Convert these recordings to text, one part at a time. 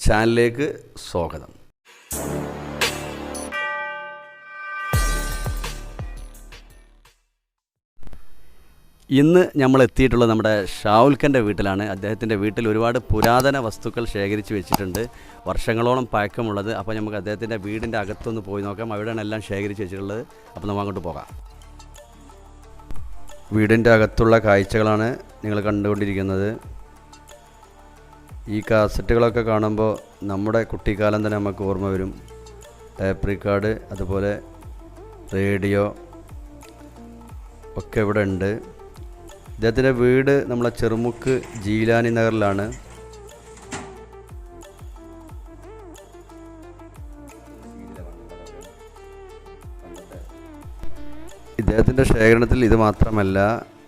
ചാനലിലേക്ക് സ്വാഗതം. ഇന്ന് നമ്മൾ എത്തിയിട്ടുള്ളത് നമ്മുടെ ഷാവുൽഖന്റെ വീട്ടിലാണ്. അദ്ദേഹത്തിന്റെ വീട്ടിൽ ഒരുപാട് പുരാതന വസ്തുക്കൾ ശേഖരിച്ച് വെച്ചിട്ടുണ്ട്. വർഷങ്ങളോളം പഴക്കമുള്ളത്. അപ്പോൾ നമുക്ക് അദ്ദേഹത്തിന്റെ വീടിന്റെ അകത്തൊന്ന് പോയി നോക്കാം. അവിടെയാണ് എല്ലാം ശേഖരിച്ച് വെച്ചിട്ടുള്ളത്. അപ്പോൾ നമുക്ക് അങ്ങോട്ട് പോകാം. വീടിന്റെ അകത്തുള്ള കാഴ്ചകളാണ് നിങ്ങൾ കണ്ടുകൊണ്ടിരിക്കുന്നത്. ഈ കാസറ്റുകളൊക്കെ കാണുമ്പോൾ നമ്മുടെ കുട്ടിക്കാലം തന്നെ നമുക്ക് ഓർമ്മ വരും. ടേപ്പ് റിക്കാർഡ് അതുപോലെ റേഡിയോ ഒക്കെ ഇവിടെ ഉണ്ട്. ഇദ്ദേഹത്തിന്റെ വീട് നമ്മളെ ചെറുമുക്ക് ജീലാനി നഗറിലാണ്. ഇദ്ദേഹത്തിന്റെ ശേഖരണത്തിൽ ഇത് മാത്രമല്ല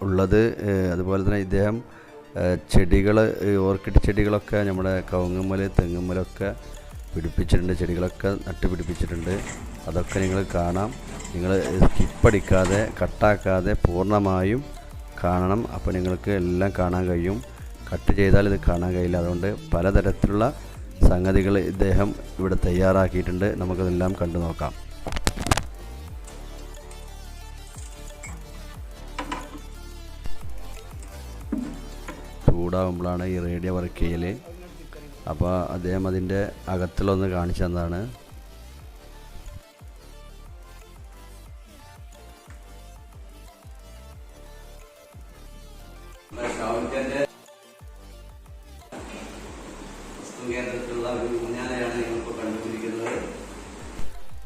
ഉള്ളത്. അതുപോലെ തന്നെ ഇദ്ദേഹം ചെടികൾ ഓർക്കിഡ് ചെടികളൊക്കെ നമ്മുടെ കവുങ്ങുമ്മൽ തെങ്ങുമ്മലൊക്കെ പിടിപ്പിച്ചിട്ടുണ്ട് ചെടികളൊക്കെ നട്ട് പിടിപ്പിച്ചിട്ടുണ്ട്. അതൊക്കെ നിങ്ങൾ കാണാം. നിങ്ങൾ സ്കിപ്പടിക്കാതെ കട്ടാക്കാതെ പൂർണമായും കാണണം. അപ്പോൾ നിങ്ങൾക്ക് എല്ലാം കാണാൻ കഴിയും. കട്ട് ചെയ്താൽ ഇത് കാണാൻ കഴിയില്ല. അതുകൊണ്ട് പലതരത്തിലുള്ള സംഗതികൾ ഇദ്ദേഹം ഇവിടെ തയ്യാറാക്കിയിട്ടുണ്ട്. നമുക്കതെല്ലാം കണ്ടു നോക്കാം. ചൂടാകുമ്പോഴാണ് ഈ റേഡിയോ വർക്ക് ചെയ്യൽ അപ്പോൾ അദ്ദേഹം അതിന്റെ അകത്തിലൊന്ന് കാണിച്ചു തന്നതാണ്.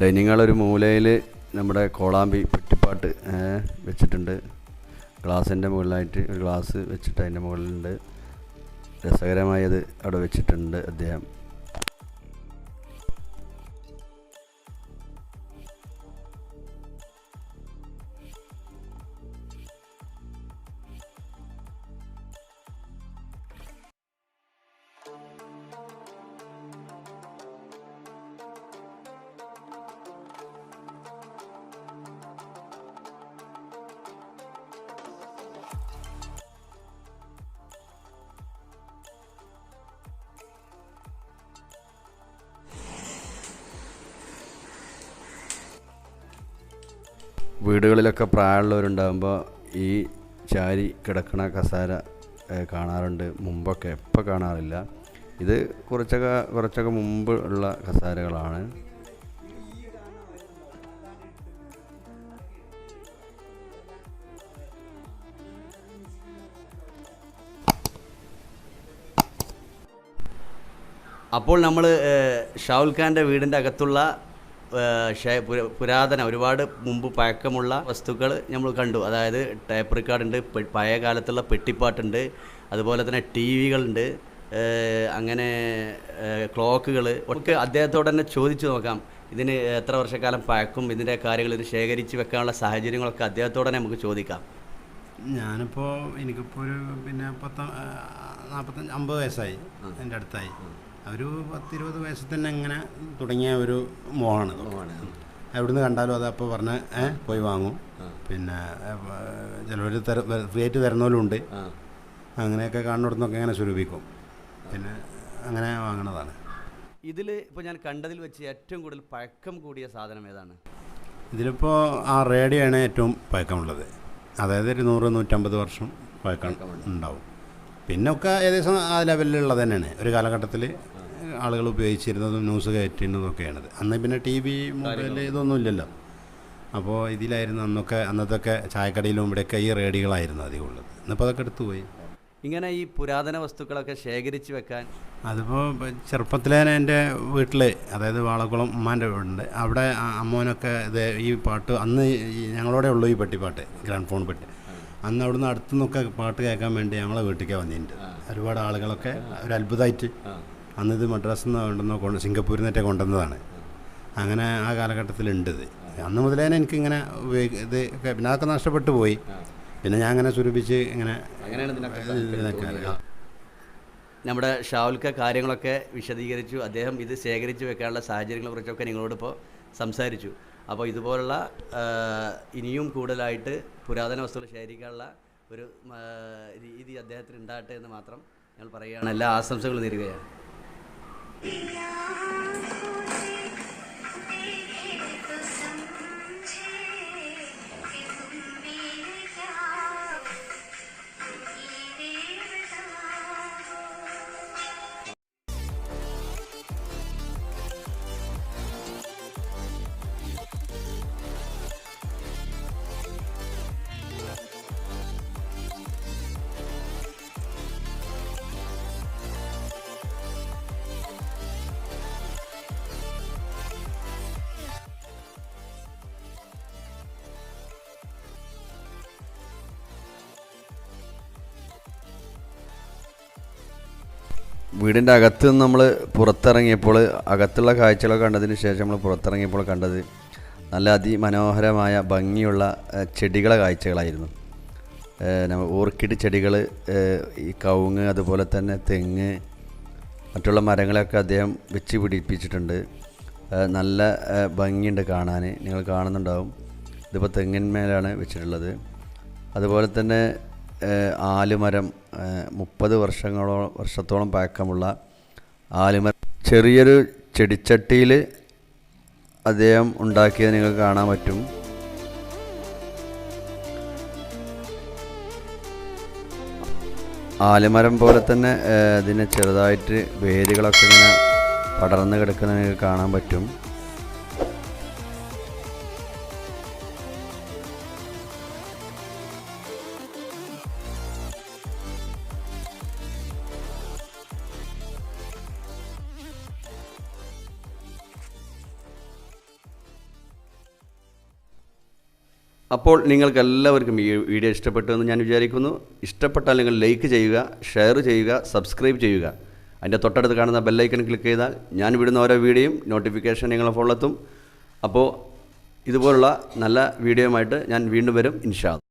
ഡൈനിങ് ഒരു മൂലയിൽ നമ്മുടെ കോളാമ്പി പെട്ടിപ്പാട്ട് വെച്ചിട്ടുണ്ട്. ഗ്ലാസിന്റെ മുകളിലായിട്ട് ഒരു ഗ്ലാസ് വെച്ചിട്ട് അതിന്റെ മുകളിലുണ്ട്. രസകരമായത് അവിടെ വെച്ചിട്ടുണ്ട് അദ്ദേഹം. വീടുകളിലൊക്കെ പ്രായമുള്ളവരുണ്ടാകുമ്പോൾ ഈ ചാരി കിടക്കണ കസാര കാണാറുണ്ട്. മുമ്പൊക്കെ എപ്പോൾ കാണാറില്ല. ഇത് കുറച്ചൊക്കെ കുറച്ചൊക്കെ മുമ്പ് ഉള്ള കസാരകളാണ്. അപ്പോൾ നമ്മൾ ഷാവുൽ ഖാന്റെ വീടിന്റെ അകത്തുള്ള പുരാതന ഒരുപാട് മുമ്പ് പഴക്കമുള്ള വസ്തുക്കൾ നമ്മൾ കണ്ടു. അതായത് ടേപ്പ് റിക്കാർഡുണ്ട് പഴയ കാലത്തുള്ള പെട്ടിപ്പാട്ടുണ്ട് അതുപോലെ തന്നെ ടി വികളുണ്ട് അങ്ങനെ ക്ലോക്കുകൾ. ഒക്കെ അദ്ദേഹത്തോട് തന്നെ ചോദിച്ചു നോക്കാം ഇതിന് എത്ര വർഷക്കാലം പഴക്കും ഇതിന്റെ കാര്യങ്ങൾ ഇത് ശേഖരിച്ച് വെക്കാനുള്ള സാഹചര്യങ്ങളൊക്കെ അദ്ദേഹത്തോടെ തന്നെ നമുക്ക് ചോദിക്കാം. ഞാനിപ്പോൾ എനിക്കിപ്പോൾ ഒരു പിന്നെ പത്ത നാൽപ്പത്തഞ്ച് അമ്പത് വയസ്സായി എന്റെ അടുത്തായി. ഒരു പത്തിരുപത് വയസ്സിൽ തന്നെ അങ്ങനെ തുടങ്ങിയ ഒരു മോഹമാണ് എവിടുന്ന് കണ്ടാലും അത് അപ്പോൾ പറഞ്ഞ് ഏഹ് പോയി വാങ്ങും. പിന്നെ ചിലവർ തര ഫ്രീ ആയിട്ട് ഉണ്ട് അങ്ങനെയൊക്കെ കാണുന്നിടത്തുനിന്നൊക്കെ അങ്ങനെ സ്വരൂപിക്കും. പിന്നെ അങ്ങനെ വാങ്ങണതാണ്. ഇതിൽ ഇപ്പോൾ ഞാൻ കണ്ടതിൽ വെച്ച് ഏറ്റവും കൂടുതൽ പഴക്കം കൂടിയ സാധനം ഏതാണ്? ഇതിലിപ്പോൾ ആ റേഡിയോ ആണ് ഏറ്റവും പഴക്കമുള്ളത്. അതായത് ഒരു നൂറ് നൂറ്റമ്പത് വർഷം പഴക്കം ഉണ്ടാവും. പിന്നെ ഒക്കെ ഏകദേശം ആ ലെവലിലുള്ളത് തന്നെയാണ്. ഒരു കാലഘട്ടത്തിൽ ആളുകൾ ഉപയോഗിച്ചിരുന്നതും ന്യൂസ് കയറ്റിയിരുന്നതും ഒക്കെയാണിത് അന്ന് പിന്നെ ടി വി മൊബൈൽ ഇതൊന്നും ഇല്ലല്ലോ അപ്പോൾ ഇതിലായിരുന്നു അന്നൊക്കെ അന്നത്തൊക്കെ ചായക്കടയിലും ഇവിടെയൊക്കെ ഈ റേഡിയോകളായിരുന്നു അധികം ഉള്ളത് ഇന്നിപ്പോൾ അതൊക്കെ എടുത്തു പോയി ഇങ്ങനെ ഈ പുരാതന വസ്തുക്കളൊക്കെ ശേഖരിച്ച് വെക്കാൻ അതിപ്പോൾ ചെറുപ്പത്തിലെ എന്റെ വീട്ടിൽ അതായത് വാളക്കുളം ഉമ്മാന്റെ വീടുണ്ട്. അവിടെ അമ്മോനൊക്കെ ഇത് ഈ പാട്ട് അന്ന് ഞങ്ങളോടെ ഉള്ളൂ ഈ പെട്ടിപ്പാട്ട് ഗ്രാൻഡ് ഫോൺ പെട്ടി. അന്ന് അവിടുന്ന് അടുത്തുനിന്നൊക്കെ പാട്ട് കേൾക്കാൻ വേണ്ടി ഞങ്ങളെ വീട്ടിലേക്ക് വന്നിട്ടുണ്ട് ഒരുപാട് ആളുകളൊക്കെ ഒരു അത്ഭുതമായിട്ട് അന്ന് ഇത് മദ്രാസിൽ നിന്ന് കൊണ്ടുവന്നോ കൊണ്ട് സിംഗപ്പൂരിൽ നിന്നൊക്കെ കൊണ്ടുവന്നതാണ്. അങ്ങനെ ആ കാലഘട്ടത്തിലുണ്ട് ഇത് അന്ന് മുതലേ എനിക്കിങ്ങനെ ഇത് പിന്നെ അതൊക്കെ നഷ്ടപ്പെട്ടു പോയി. പിന്നെ ഞാൻ അങ്ങനെ സ്വരൂപിച്ച് ഇങ്ങനെ നമ്മുടെ ഷാവുൽക്ക കാര്യങ്ങളൊക്കെ വിശദീകരിച്ചു. അദ്ദേഹം ഇത് ശേഖരിച്ച് വെക്കാനുള്ള സാഹചര്യങ്ങളെക്കുറിച്ചൊക്കെ നിങ്ങളോടിപ്പോൾ സംസാരിച്ചു. അപ്പോൾ ഇതുപോലുള്ള ഇനിയും കൂടുതലായിട്ട് പുരാതന വസ്തുക്കൾ ശേഖരിക്കാനുള്ള ഒരു രീതി അദ്ദേഹത്തിന് ഉണ്ടാകട്ടെ എന്ന് മാത്രം ഞങ്ങൾ പറയുകയാണ്. എല്ലാ ആശംസകളും നേരുകയാണ്. Yeah. വീടിന്റെ അകത്ത് നിന്ന് നമ്മൾ പുറത്തിറങ്ങിയപ്പോൾ അകത്തുള്ള കാഴ്ചകളൊക്കെ കണ്ടതിന് ശേഷം നമ്മൾ പുറത്തിറങ്ങിയപ്പോൾ കണ്ടത് നല്ല അതിമനോഹരമായ ഭംഗിയുള്ള ചെടികളെ കാഴ്ചകളായിരുന്നു. ഓർക്കിഡ് ചെടികൾ ഈ കവുങ്ങ് അതുപോലെ തന്നെ തെങ്ങ് മറ്റുള്ള മരങ്ങളെയൊക്കെ അദ്ദേഹം വെച്ച് പിടിപ്പിച്ചിട്ടുണ്ട്. നല്ല ഭംഗിയുണ്ട് കാണാൻ നിങ്ങൾ കാണുന്നുണ്ടാവും. ഇതിപ്പോൾ തെങ്ങിന്മേലാണ് വെച്ചിട്ടുള്ളത്. അതുപോലെ തന്നെ ആലുമരം മുപ്പത് വർഷങ്ങളോ വർഷത്തോളം പഴക്കമുള്ള ആലുമരം. ചെറിയൊരു ചെടിച്ചട്ടിയിൽ അദ്ദേഹം ഉണ്ടാക്കിയത് നിങ്ങൾക്ക് കാണാൻ പറ്റും. ആലുമരം പോലെ തന്നെ ഇതിന് ചെറുതായിട്ട് വേരുകളൊക്കെ ഇങ്ങനെ പടർന്ന് കിടക്കുന്നത് കാണാൻ പറ്റും. അപ്പോൾ നിങ്ങൾക്ക് എല്ലാവർക്കും ഈ വീഡിയോ ഇഷ്ടപ്പെട്ടു എന്ന് ഞാൻ വിചാരിക്കുന്നു. ഇഷ്ടപ്പെട്ടാൽ നിങ്ങൾ ലൈക്ക് ചെയ്യുക ഷെയർ ചെയ്യുക സബ്സ്ക്രൈബ് ചെയ്യുക. അതിന്റെ തൊട്ടടുത്ത് കാണുന്ന ബെല്ലൈക്കൺ ക്ലിക്ക് ചെയ്താൽ ഞാൻ വിടുന്ന ഓരോ വീഡിയോയും നോട്ടിഫിക്കേഷൻ നിങ്ങളെ ഫോണിലെത്തും അപ്പോൾ ഇതുപോലുള്ള നല്ല വീഡിയോയുമായിട്ട് ഞാൻ വീണ്ടും വരും ഇൻഷാദ്